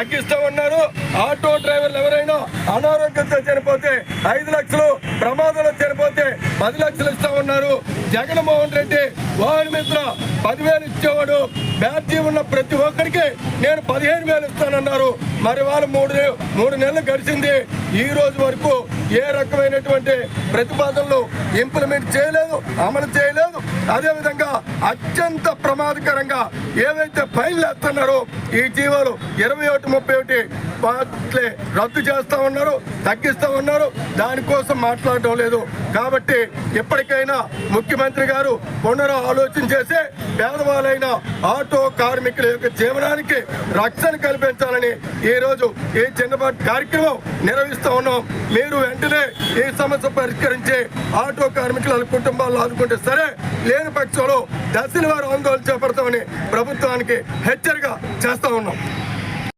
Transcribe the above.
తగ్గిస్తూ ఉన్నారు ఆటో డ్రైవర్లు ఎవరైనా అనారోగ్యంతో చనిపోతే ఐదు లక్షలు ప్రమాదంలో చనిపోతే పది లక్షలు ఇస్తా ఉన్నారు జగన్మోహన్ రెడ్డి వాహన మిత్ర పదివేలు ఇచ్చేవాడు. బ్యాటరీ ఉన్న ప్రతి ఒక్కరికి నేను పదిహేను వేలు ఇస్తానన్నారు. మరి వాళ్ళు మూడు మూడు నెలలు గడిచింది. ఈ రోజు వరకు ఏ రకమైనటువంటి ప్రతిపాదనలు ఇంప్లిమెంట్ చేయలేదు అమలు చేయలేదు. అదేవిధంగా అత్యంత ప్రమాదకరంగా ఏవైతే ఫైన్లు వేస్తున్నారో ఈ జీవోలు ఇరవై ఒకటి ముప్పై ఒకటి వాటిని రద్దు చేస్తా ఉన్నారు తగ్గిస్తా ఉన్నారు. దానికోసం మాట్లాడటం లేదు. కాబట్టి ఎప్పటికైనా ముఖ్యమంత్రి గారు పునర ఆలోచన చేసి పేదవాళ్ళైన ఆటో కార్మికుల యొక్క జీవనానికి రక్షణ కల్పించాలని ఈ రోజు ఈ చిన్నపాటి కార్యక్రమం నిర్వహిస్తూ ఉన్నాం. మీరు వెంటనే ఈ సమస్య పరిష్కరించి ఆటో కార్మికుల కుటుంబాలు ఆదుకుంటే సరే లేని పక్షంలో దశల వారు ఆందోళన చేపడతామని ప్రభుత్వానికి హెచ్చరిక చేస్తూ ఉన్నాం.